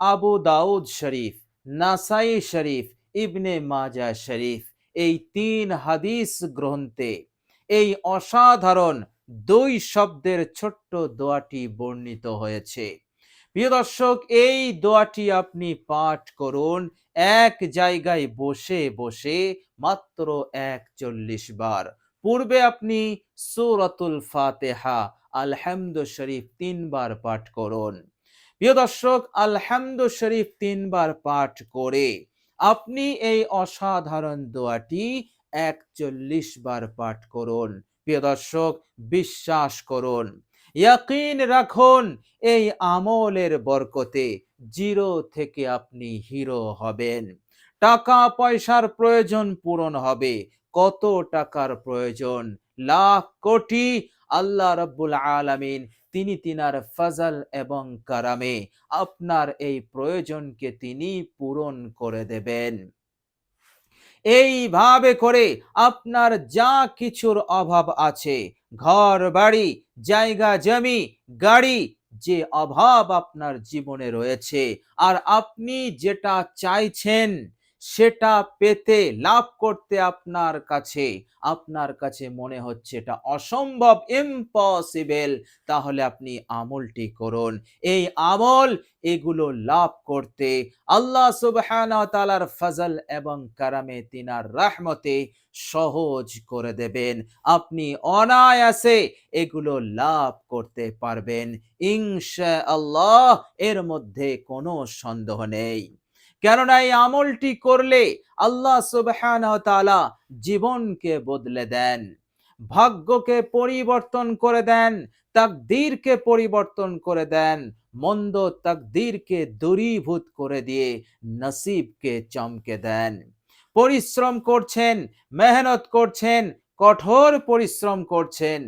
আবু দাউদ শরীফ, নাসাই শরীফ, ইবনে মাজা শরীফ, এই তিন হাদিস গ্রন্থে এই অসাধারণ দুই শব্দের ছোট্ট দোয়াটি বর্ণিত হয়েছে। প্রিয় দর্শক, এই দোয়াটি আপনি পাঠ করুন এক জায়গায় বসে বসে মাত্র একচল্লিশ বার। পূর্বে আপনি সুরাতুল ফাতেহা, আলহামদ শরীফ তিনবার পাঠ করুন। প্রিয় দর্শক আলহামদ শরীফ তিনবার পাঠ করে আপনি এই অসাধারণ দোয়াটি একচল্লিশ বার পাঠ করুন। প্রিয় দর্শক, বিশ্বাস করুন, ইয়াকিন রাখুন, এই আমলের বরকতে জিরো থেকে আপনি হিরো হবেন। টাকা পয়সার প্রয়োজন পূরণ হবে। কত টাকার প্রয়োজন? লাখ কোটি। আল্লাহ রব্বুল আলামিন তিনি তিনার ফজল এবং কারামে আপনার এই প্রয়োজনকে তিনি পূরণ করে দেবেন। এইভাবে করে আপনার যা কিছুর অভাব আছে ঘর বাড়ি জায়গা, জমি, গাড়ি, যে অভাব আপনার জীবনে রয়েছে, আর আপনি যেটা চাইছেন সেটা পেতে লাভ করতে আপনার কাছে আপনার কাছে মনে হচ্ছে এটা অসম্ভব ইম্পসিবল তাহলে আপনি আমলটি করুন। এই আমল, এগুলো লাভ করতে আল্লাহ সুবহানাহু তাআলার ফজল এবং কারামে তিনার রহমতে সহজ করে দেবেন। আপনি অনায়াসে এগুলো লাভ করতে পারবেন। ইনশা আল্লাহ এর মধ্যে কোনো সন্দেহ নেই। কেননা এই আমলটি করলে আল্লাহ সুবহানাহু ওয়া জীবনকে বদলে দেন, ভাগ্যকে পরিবর্তন করে দেন, তাকদীরকে পরিবর্তন করে দেন, মন্দ তাকদীরকে দূরীভূত করে দিয়ে নসিবকে চমকে দেন। পরিশ্রম করছেন, মেহনত করছেন, কঠোর পরিশ্রম করছেন,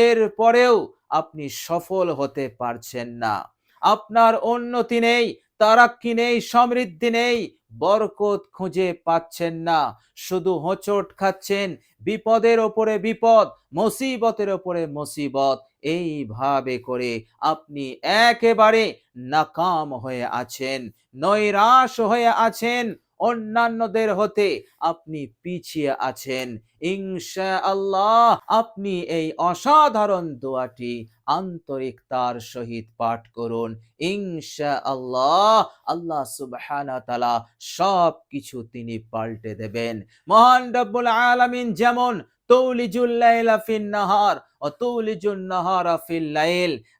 এর পরেও আপনি সফল হতে পারছেন না। আপনার উন্নতি নেই তারাক্কি নেই, সমৃদ্ধি নেই, বরকত খুঁজে পাচ্ছেন না। শুধু হোঁচট খাচ্ছেন, বিপদের ওপরে বিপদ, মুসিবতের ওপরে মুসিবত। এইভাবে করে আপনি একেবারে নাকাম হয়ে আছেন, নৈরাশ হয়ে আছেন অন্যান্যদের হতে আপনি পিছিয়ে আছেন। ইনশা আল্লাহ আপনি এই অসাধারণ দোয়াটি আন্তরিকতার সহিত পাঠ করুন। ইনশা আল্লাহ আল্লাহ সুবহানাহু তাআলা সব কিছু তিনি পাল্টে দেবেন। মহান রব্বুল আলামিন যেমন তৌলিজুল লাইলা নাহার, ও তৌলিজুন নাহারা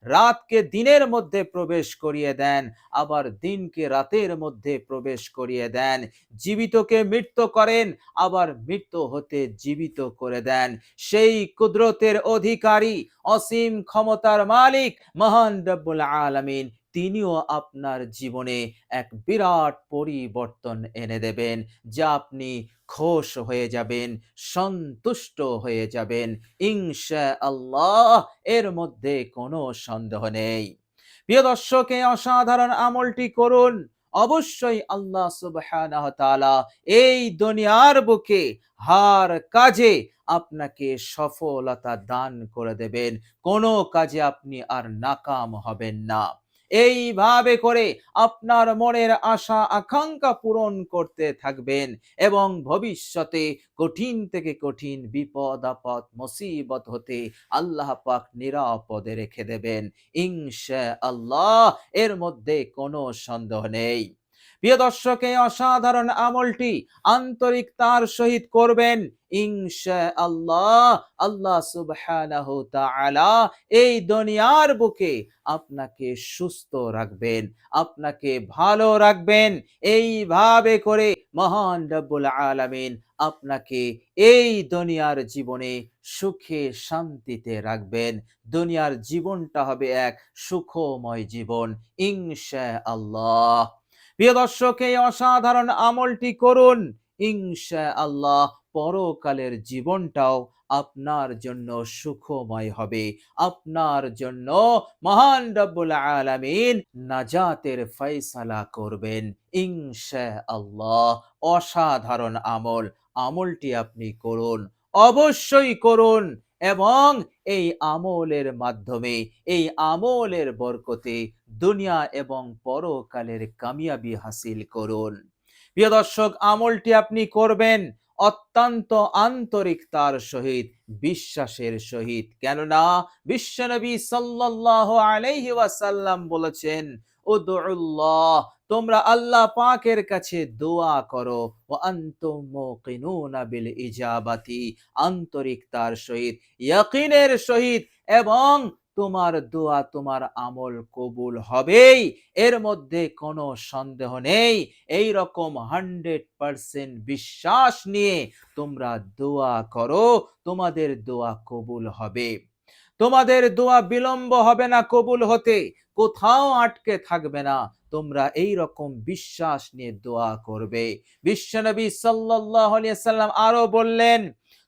রাতকে দিনের মধ্যে প্রবেশ করিয়ে দেন, আবার দিনকে রাতের মধ্যে প্রবেশ করিয়ে দেন। জীবিতকে মৃত্যু করেন, আবার মৃত্যু হতে জীবিত করে দেন। সেই কুদরতের অধিকারী, অসীম ক্ষমতার মালিক, মহান রব্বুল আলামিন। তিনিও আপনার জীবনে এক বিরাট পরিবর্তন এনে দেবেন, যা আপনি খোশ হয়ে যাবেন, সন্তুষ্ট হয়ে যাবেন। ইনশা আল্লাহ এর মধ্যে কোনো সন্দেহ নেই। প্রিয় দর্শক, অসাধারণ আমলটি করুন। অবশ্যই আল্লাহ তাআলা এই দুনিয়ার বুকে হার কাজে আপনাকে সফলতা দান করে দেবেন। কোনো কাজে আপনি আর নাকাম হবেন না। এইভাবে করে আপনার মনের আশা, আকাঙ্ক্ষা পূরণ করতে থাকবেন এবং ভবিষ্যতে কঠিন থেকে কঠিন বিপদ, আপদ, মুসিবত হতে আল্লাহ পাক নিরাপদে রেখে দেবেন। ইনশা আল্লাহ এর মধ্যে কোনো সন্দেহ নেই। প্রিয় দর্শক অসাধারণ আমলটি আন্তরিকতার সহিত করবেন। ইনশা আল্লাহ আল্লাহ সুবহানাহু তাআলা এই দুনিয়ার বুকে আপনাকে সুস্থ রাখবেন, আপনাকে ভালো রাখবেন। এইভাবে করে মহান রব্বুল আলামিন আপনাকে এই দুনিয়ার জীবনে সুখে শান্তিতে রাখবেন। দুনিয়ার জীবনটা হবে এক সুখময় জীবন ইনশা আল্লাহ প্রিয় দর্শক, এই অসাধারণ আমলটি করুন ইনশা আল্লাহ পরকালের জীবনটাও আপনার জন্য সুখময় হবে। আপনার জন্য মহান রব্বুল আলামিন নাজাতের ফয়সালা করবেন ইনশা আল্লাহ অসাধারণ আমল, আমলটি আপনি করুন, অবশ্যই করুন এবং এই আমলের মাধ্যমে, এই আমলের বরকতে দুনিয়া এবং পরকালের কামিয়াবি হাসিল করুন। প্রিয় দর্শক, আমলটি আপনি করবেন অত্যন্ত আন্তরিকতার সহিত, বিশ্বাসের সহিত। কেননা বিশ্বনবী সাল্লাল্লাহু আলাইহি ওয়াসাল্লাম বলেছেন, উদউল্লাহ, তোমরা আল্লাহ পাকের কাছে দোয়া করো। ও আনতুম মুকিনুনা বিল ইজাবাতি। আন্তরিকতার সহিত, ইয়াকিনের সহিত এবং তোমার দোয়া, তোমার আমল কবুল হবেই। এর মধ্যে কোনো সন্দেহ নেই। এই রকম হান্ড্রেড পার্সেন্ট বিশ্বাস নিয়ে তোমরা দোয়া করো, তোমাদের দোয়া কবুল হবে। তোমাদের দোয়া বিলম্ব হবে না কবুল হতে, কোথাও আটকে থাকবে না। তোমরা এই রকম বিশ্বাস নিয়ে দোয়া করবে। বিশ্বনবী আলাইহি সাল্লাম আরও বললেন,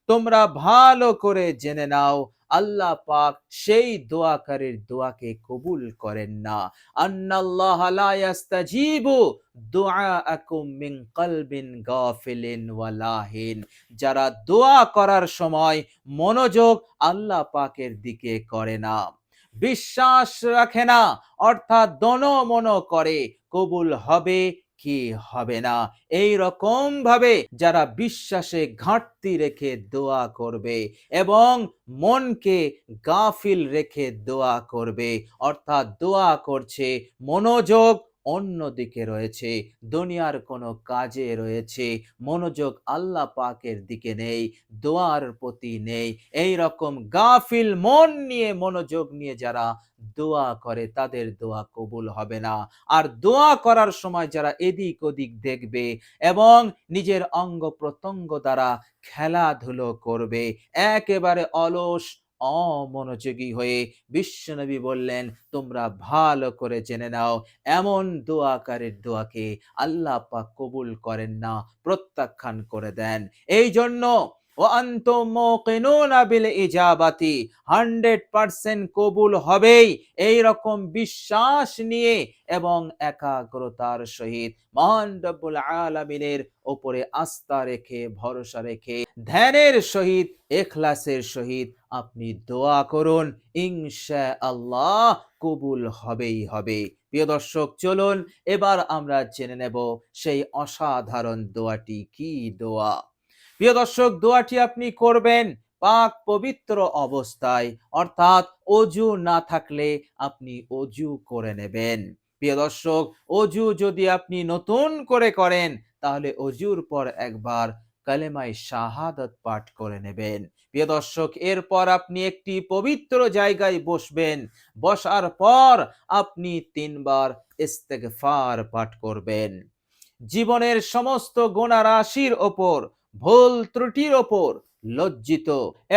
তোমরা ভালো করে জেনে নাও আল্লাহ পাক সেই দোয়াকারীর দোয়াকে কবুল করেন না। আন্নাল্লাহ লা ইয়াস্তাজিবু মিন কলবিন গাফিলিন ওয়ালাহিন যারা দোয়া করার সময় মনোযোগ আল্লাহ পাকের দিকে করে না, বিশ্বাস রাখে না, অর্থাৎ দন মনো করে, কবুল হবে কি হবে না? এই রকম ভাবে যারা বিশ্বাসে ঘাটতি রেখে দোয়া করবে এবং মনকে গাফিল রেখে দোয়া করবে, অর্থাৎ দোয়া করছে, মনোযোগ অন্যদিকে রয়েছে, দুনিয়ার কোনো কাজে রয়েছে, মনোযোগ আল্লাহ পাকের দিকে নেই, দোয়ার প্রতি নেই। এই রকম গাফিল মন নিয়ে, মনোযোগ নিয়ে যারা দোয়া করে, তাদের দোয়া কবুল হবে না। আর দোয়া করার সময় যারা এদিক ওদিক দেখবে এবং নিজের অঙ্গ প্রত্যঙ্গ দ্বারা খেলাধুলো করবে, একেবারে অলস অমনোযোগী হয়ে বিশ্বনবী বললেন, তোমরা ভালো করে জেনে নাও, এমন দোয়াকারের দোয়াকে আল্লাহ পাক কবুল করেন না, প্রত্যাখ্যান করে দেন। এই জন্য ও বিল ইজাবাতি 100% কবুল হবেই এই রকম বিশ্বাস নিয়ে এবং একাগ্রতার সহিত আলামিনের উপরে আস্থা রেখে, ভরসা রেখে, ধ্যানের সহিত, এখলাসের সহিত আপনি দোয়া করুন ইনশা আল্লাহ কবুল হবেই হবে। প্রিয় দর্শক, চলুন এবার আমরা জেনে নেব সেই অসাধারণ দোয়াটি কি দোয়া? প্রিয় দর্শক, দোয়াটি আপনি করবেন পাক পবিত্র অবস্থায়। অর্থাৎ অজু না থাকলে আপনি অজু করে নেবেন। প্রিয় দর্শক, অজু যদি আপনি নতুন করে করেন, তাহলে অজুর পর একবার কালেমাই শাহাদত পাঠ করে নেবেন। প্রিয় দর্শক, এরপর আপনি একটি পবিত্র জায়গায় বসবেন। বসার পর আপনি তিনবার ইস্তেগফার পাঠ করবেন। জীবনের সমস্ত গোনা রাশির ওপর ভুল ত্রুটির ওপর লজ্জিত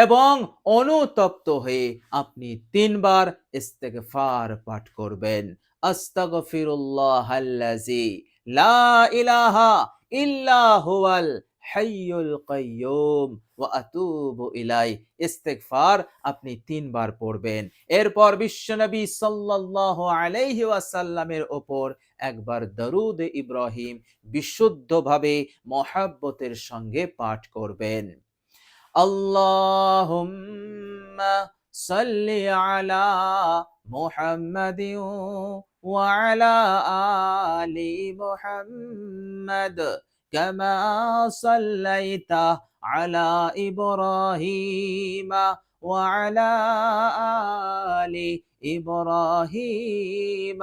এবং অনুতপ্ত হয়ে আপনি তিনবার ইস্তেগফার পাঠ করবেন। আস্তাগফিরুল্লাহ আল্লাজি লা ইলাহা ইল্লা হুয়াল হাইয়ুল কাইয়ুম, ওয়া আতুবু ইলাই ইস্তেগফার আপনি তিনবার পড়বেন। এরপর বিশ্বনবী সাল্লাল্লাহু আলাইহি ওয়াসাল্লামের ওপর একবার দরুদ ইব্রাহিম বিশুদ্ধভাবে মহাব্বতের সঙ্গে পাঠ করবেন। আল্লাহুম্মা সাল্লি আলা মুহাম্মাদিন আলা আলি মুহাম্মাদ সাল্লাইতা আলা ইব্রাহিম আলি ইব্রাহিম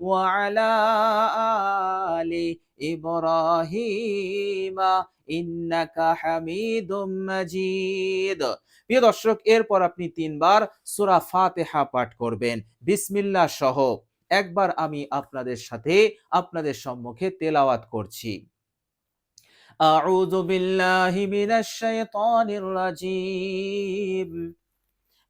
وعلى آل إبراهيم إنك حميد مجيد প্রিয় দর্শক এরপর আপনি তিনবার সূরা ফাতিহা পাঠ করবেন বিসমিল্লাহ সহ একবার আমি আপনাদের সাথে আপনাদের সম্মুখে তেলাওয়াত করছি আউযু বিল্লাহি মিনাশ শাইতানির রাজীম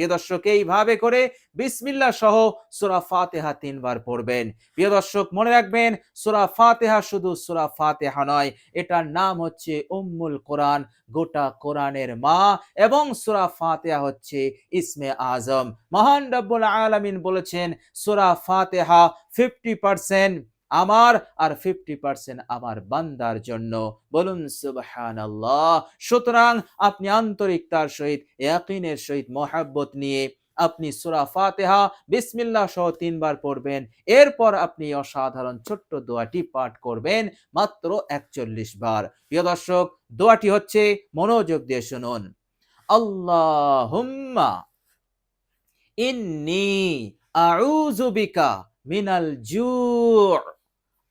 প্রিয় দর্শক, এইভাবে করে বিসমিল্লাহ সহ সূরা ফাতেহা তিনবার পড়বেন। প্রিয় দর্শক, মনে রাখবেন, সূরা ফাতেহা শুধু সূরা ফাতিহা নয়, এটার নাম হচ্ছে উম্মুল কোরআন, গোটা কোরআনের মা, এবং সূরা ফাতেহা হচ্ছে ইসমে আজম। মহান রব্বুল আলামিন বলেছেন, সূরা ফাতেহা ফিফটি পার্সেন্ট আমার আর ফিফটি পার্সেন্ট আমার বান্দার জন্য। বলুন সুবহান সুতরাং আপনি আন্তরিকতার সহিত, ইয়াকিনের সহিত মহাব্বত নিয়ে আপনি সুরা ফাতেহা, বিসমিল্লাহ সহ তিনবার পড়বেন। এরপর আপনি অসাধারণ ছোট্ট দোয়াটি পাঠ করবেন মাত্র একচল্লিশ বার। প্রিয় দর্শক, দোয়াটি হচ্ছে মনোযোগ দিয়ে শুনুন। আল্লাহুম্মা ইন্নি আউযু বিকা মিনাল জু'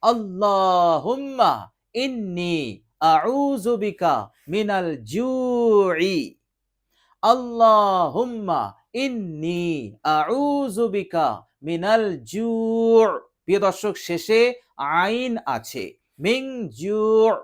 আল্লাহুম্মা ইন্নি আউযু বিকা মিনাল জু'i আল্লাহুম্মা ইন্নি আউযু বিকা মিনাল জু' প্রিয় দর্শক, শেষে আইন আছে। মিং জু'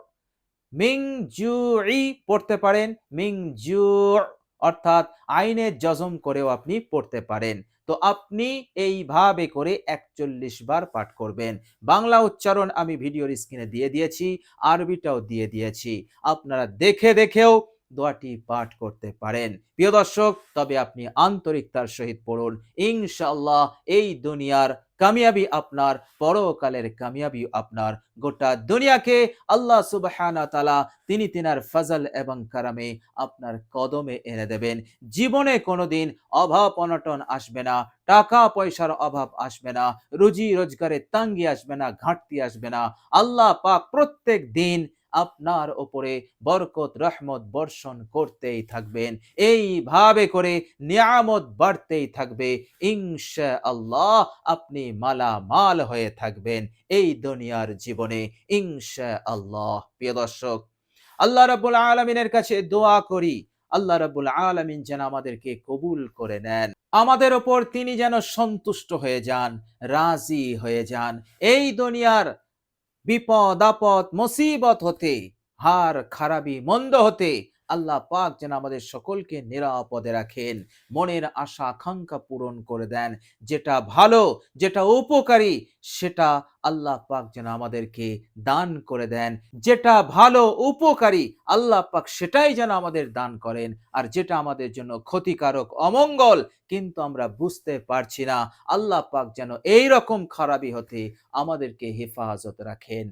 মিং জু'i পড়তে পারেন। মিং জু' অর্থাৎ আইনের জজম করেও আপনি পড়তে পারেন। তো আপনি এইভাবে করে একচল্লিশ বার পাঠ করবেন। বাংলা উচ্চারণ আমি ভিডিওর স্ক্রিনে দিয়ে দিয়েছি, আরবিটাও দিয়ে দিয়েছি। আপনারা দেখে দেখেও দোয়াটি পাঠ করতে পারেন। প্রিয় দর্শক, তবে আপনি আন্তরিকতার সহিত পড়ুন। ইনশাল্লাহ এই দুনিয়ার কামিয়াবি আপনার, পরকালের কামিয়াবি আপনার। গোটা দুনিয়াকে আল্লাহ সুবহানা তালা তিনি তিনার ফজল এবং কারামে আপনার কদমে এনে দেবেন। জীবনে কোনোদিন অভাব অনটন আসবে না, টাকা পয়সার অভাব আসবে না, রুজি রোজগারে তাঙ্গি আসবে না, ঘাটতি আসবে না। আল্লাহ পাক প্রত্যেক দিন আপনার ওপরে বরকত, রহমত বর্ষণ করতেই থাকবেন। এইভাবে করে নিয়ামত বাড়তেই থাকবে। ইনশা আল্লাহ আপনি মালামাল হয়ে থাকবেন এই দুনিয়ার জীবনে। ইনশা আল্লাহ প্রিয় দর্শক, আল্লাহ রাব্বুল আলমিনের কাছে দোয়া করি। আল্লাহ রাব্বুল আলমিন যেন আমাদেরকে কবুল করে নেন। আমাদের ওপর তিনি যেন সন্তুষ্ট হয়ে যান, রাজি হয়ে যান। এই দুনিয়ার বিপদ আপদ মুসিবত হতে হার খারাপি মন্দ হতে আল্লাহ পাক যেন আমাদের সকলকে নিরাপদে রাখেন। মনের আশা, আকাঙ্ক্ষা পূরণ করে দেন। যেটা ভালো, যেটা উপকারী, সেটা আল্লাহ পাক যেন আমাদেরকে দান করে দেন। যেটা ভালো, উপকারী, আল্লাহ পাক সেটাই যেন আমাদের দান করেন। আর যেটা আমাদের জন্য ক্ষতিকারক, অমঙ্গল, কিন্তু আমরা বুঝতে পারছি না। আল্লাহ পাক যেন এই রকম খারাপি হতে আমাদেরকে হেফাজত রাখেন।